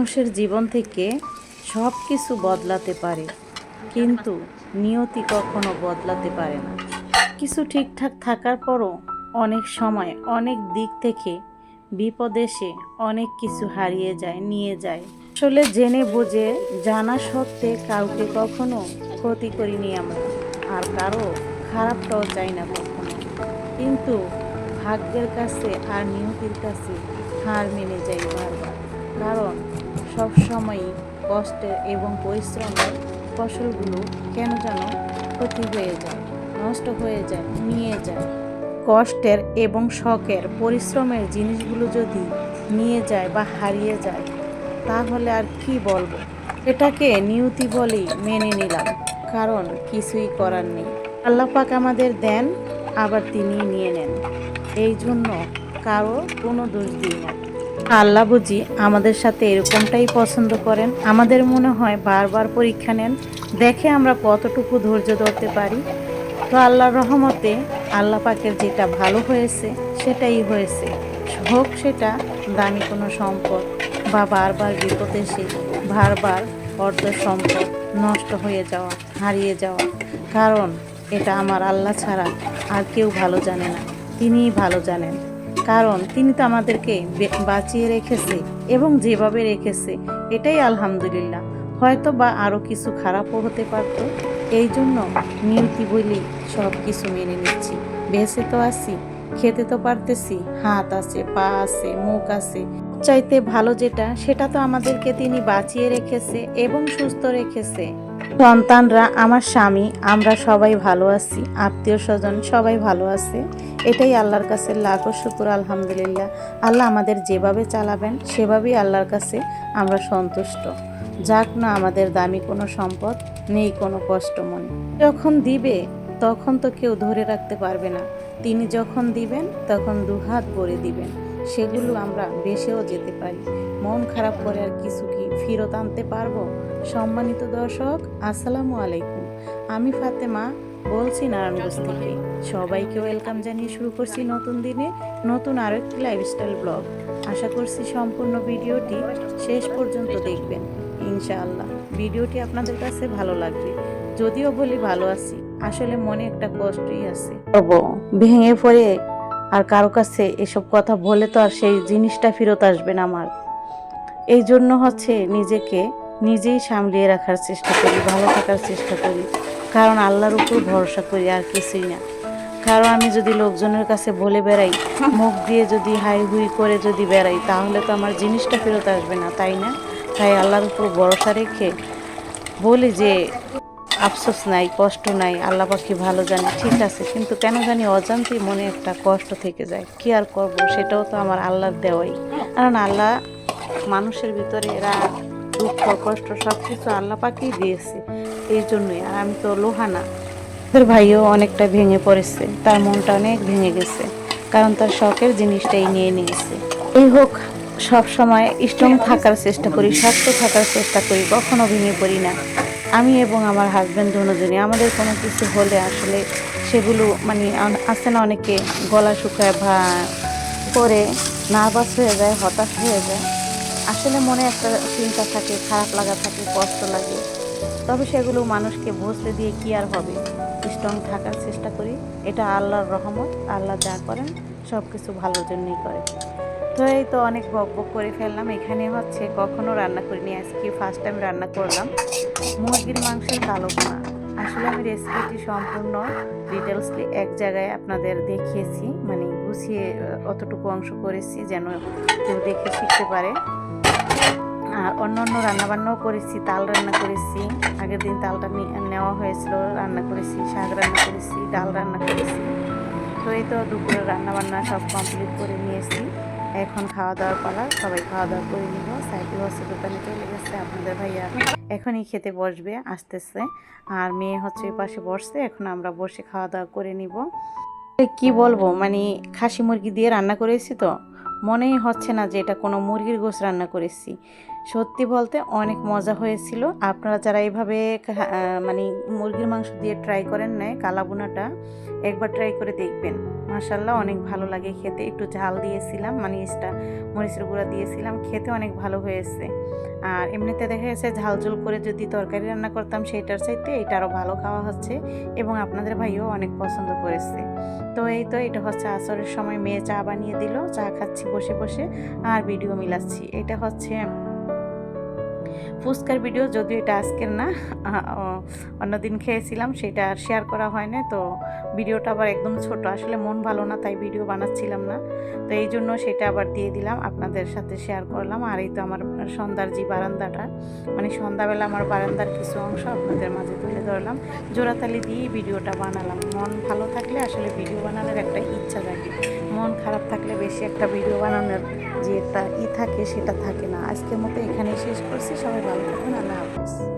মানুষের জীবন থেকে সব কিছু বদলাতে পারে, কিন্তু নিয়তি কখনো বদলাতে পারে না। কিছু ঠিকঠাক থাকার পরও অনেক সময় অনেক দিক থেকে বিপদ এসে অনেক কিছু হারিয়ে যায়, নিয়ে যায়। আসলে জেনে বুঝে জানা সত্ত্বে কাউকে কখনো ক্ষতি করিনি আমরা, আর কারও খারাপটাও চাই না কখনো। কিন্তু ভাগ্যের কাছে আর নিয়তির কাছে হার মেনে যাই বারবার, কারণ সবসময়ই কষ্টের এবং পরিশ্রমের ফসলগুলো কেন যেন ক্ষতি হয়ে যায়, নষ্ট হয়ে যায়, নিয়ে যায়। কষ্টের এবং শখের, পরিশ্রমের জিনিসগুলো যদি নিয়ে যায় বা হারিয়ে যায়, তাহলে আর কি বলব? এটাকে নিয়তি বলেই মেনে নিলাম, কারণ কিছুই করার নেই। আল্লাহ পাক আমাদের দেন, আবার তিনি নিয়ে নেন। এই জন্য কারও কোনো দোষ দিই না। আল্লাহ বুঝি আমাদের সাথে এরকমটাই পছন্দ করেন। আমাদের মনে হয় বারবার পরীক্ষা নেন, দেখে আমরা কতটুকু ধৈর্য ধরতে পারি। তো আল্লাহর রহমতে আল্লাহ পাকের যেটা ভালো হয়েছে, সেটাই হয়েছে। হোক সেটা দামি কোনো সম্পদ বা বারবার বিপদ এসে বারবার অর্ধ সম্পদ নষ্ট হয়ে যাওয়া, হারিয়ে যাওয়া। কারণ এটা আমার আল্লাহ ছাড়া আর কেউ ভালো জানে না। তিনিই ভালো জানেন। কারণ তিনি তো আমাদেরকে বাঁচিয়ে রেখেছে এবং যেভাবে রেখেছে, এটাই আলহামদুলিল্লাহ। হয়তো বা আরও কিছু খারাপও হতে পারতো। এই জন্য নিয়তি বলি সব কিছু মেনে নিচ্ছি। বেঁচে তো আছি খেতে তো পারতেছি, হাত আছে, পা আছে, মুখ আছে। চাইতে ভালো যেটা, সেটা তো আমাদেরকে তিনি বাঁচিয়ে রেখেছে এবং সুস্থ রেখেছে। সন্তানরা, আমার স্বামী, আমরা সবাই ভালো আছি, আত্মীয় স্বজন সবাই ভালো আছে। এটাই আল্লাহর কাছে লাখো শুকুর, আলহামদুলিল্লাহ। আল্লাহ আমাদের যেভাবে চালাবেন, সেভাবেই আল্লাহর কাছে আমরা সন্তুষ্ট। যাক না আমাদের দামি কোনো সম্পদ, নেই কোনো কষ্ট মনে। যখন দিবে, তখন তো কেউ ধরে রাখতে পারবে না। তিনি যখন দিবেন, তখন দুহাত ভরে দিবেন। সেগুলো আমরা বেসেও যেতে পারি। মন খারাপ করে আর কিছু কি ফেরত আনতে পারব? সম্মানিত দর্শক, আসসালামু আলাইকুম। আমি ফাতেমা, বলছি নারায়ণগঞ্জ থেকে। সবাইকে ওয়েলকাম জানিয়ে শুরু করছি নতুন দিনে নতুন আরও একটি লাইফস্টাইল ব্লগ আশা করছি সম্পূর্ণ ভিডিওটি শেষ পর্যন্ত দেখবেন, ইনশাআল্লাহ। ভিডিওটি আপনাদের কাছে ভালো লাগবে। যদিও বলি ভালো আছি, আসলে মনে একটা কষ্টই আছে। ভেঙে পড়ে আর কারও কাছে এসব কথা বলে তো আর সেই জিনিসটা ফেরত আসবে না আমার। এই জন্য হচ্ছে নিজেকে নিজেই সামলিয়ে রাখার চেষ্টা করি, ভালো থাকার চেষ্টা করি। কারণ আল্লাহর উপর ভরসা করি, আর কিছুই না। কারণ আমি যদি লোকজনের কাছে বলে বেড়াই, মুখ দিয়ে যদি হাই হুই করে যদি বেড়াই, তাহলে তো আমার জিনিসটা ফেরত আসবে না, তাই না? তাই আল্লাহর উপর ভরসা রেখে বলি যে আফসোস নাই, কষ্ট নাই, আল্লাহ পাখি ভালো জানে, ঠিক আছে, কিন্তু কেন জানি অজান্তে মনে একটা কষ্ট থেকে যায়, কি আর করব, সেটাও তো আমার আল্লাহর দেওয়াই। কারণ আল্লাহ মানুষের ভিতরে রাগ, দুঃখ, কষ্ট সব কিছু আল্লাহ পাকেই দিয়েছে, এই জন্যই, আর আমি তো লোহা না। তোর ভাইও অনেকটা ভেঙে পড়েছে, তার মনটা অনেক ভেঙে গেছে, কারণ তার শখের জিনিসটাই নিয়ে নিয়েছে। এই হোক সব সময় স্ট্রং থাকার চেষ্টা করি, শক্ত থাকার চেষ্টা করি, কখনো ভেঙে পড়ি না। আমি এবং আমার হাজব্যান্ড দুজনে, আমাদের কোনো কিছু হলে আসলে সেগুলো মানে আছে না অনেকে গলা শুকায় ভা করে নার্ভাস হয়ে যায়, হতাশ হয়ে যায়। আসলে মনে একটা চিন্তা থাকে, খারাপ লাগা থাকে, কষ্ট লাগে। তবে সেগুলো মানুষকে বুঝতে দিয়ে কি আর হবে? স্ট্রং থাকার চেষ্টা করি। এটা আল্লাহর রহমত, আল্লাহ যা করেন সব কিছু ভালোর জন্যই করে। তো এই তো অনেক বক বক করে ফেললাম। এখানে হচ্ছে কখনো রান্না করিনি। আজকে ফার্স্ট টাইম রান্না করলাম। মুরগির মাংসের কালো ভুনা আসলে আমি রেসিপিটি সম্পূর্ণ ডিটেলসলি এক জায়গায় আপনাদের দেখিয়েছি। মানে গুছিয়ে অতটুকু অংশ করেছি যেন কেউ দেখে শিখতে পারে। আর অন্য অন্য রান্নাবান্নাও করেছি। তাল রান্না করেছি। আগের দিন তালটা নেওয়া হয়েছিল। রান্না করেছি, শাক রান্না করেছি, ডাল রান্না করেছি। তো এই তো দুপুরের রান্নাবান্না সব কমপ্লিট করে নিয়েছি। এখন খাওয়া দাওয়ার পালা সবাই খাওয়া দাওয়া করে নিব সাইডে হচ্ছে দোকানে চলে গেছে আপনাদের ভাইয়া এখনই খেতে বসবে আসতেছে। আর মেয়ে হচ্ছে পাশে বসছে এখন আমরা বসে খাওয়া দাওয়া করে নিব। কি বলব মানে খাসি মুরগি দিয়ে রান্না করেছি তো মনেই হচ্ছে না যে এটা কোনো মুরগির গোশ রান্না করেছি। সত্যি বলতে অনেক মজা হয়েছিল। আপনারা যারা আহ, মানে মুরগির মাংস দিয়ে ট্রাই করেন নাই কালাবুনাটা একবার ট্রাই করে দেখবেন। মাসাল্লাহ অনেক ভালো লাগে খেতে। একটু ঝাল দিয়েছিলাম মানে এক্সট্রা মরিচের গুঁড়া দিয়েছিলাম, খেতে অনেক ভালো হয়েছে। আর এমনিতে দেখা গেছে ঝাল ঝোল করে যদি তরকারি রান্না করতাম সেটার চাইতে এটা আরও ভালো খাওয়া হচ্ছে এবং আপনাদের ভাইও অনেক পছন্দ করেছে। তো এই তো, এটা হচ্ছে আসরের সময় মেয়ে চা বানিয়ে দিল, চা খাচ্ছি বসে বসে, আর ভিডিও মিলাচ্ছি। এটা হচ্ছে ফুচকার ভিডিও, যদিও এটা আজকের না অন্যদিন খেয়েছিলাম, সেটা আর শেয়ার করা হয় না তো ভিডিওটা আবার একদম ছোট, আসলে মন ভালো না, তাই ভিডিও বানাচ্ছিলাম না, তো এই জন্য সেটা আবার দিয়ে দিলাম, আপনাদের সাথে শেয়ার করলাম, আর এই তো আমার সন্ধ্যার যে বারান্দাটা মানে সন্ধ্যাবেলা আমার বারান্দার কিছু অংশ আপনাদের মাঝে তুলে ধরলাম, জোড়াতালি দিয়ে ভিডিওটা বানালাম, মন ভালো থাকলে আসলে ভিডিও বানানোর একটা ইচ্ছা থাকে মন খারাপ থাকলে বেশি একটা ভিডিও বানানোর যেটা ই থাকে সেটা থাকে না। আজকের মতো এখানেই শেষ করছি। সবাই ভালো থাকবেন আল্লাহ হাফিজ।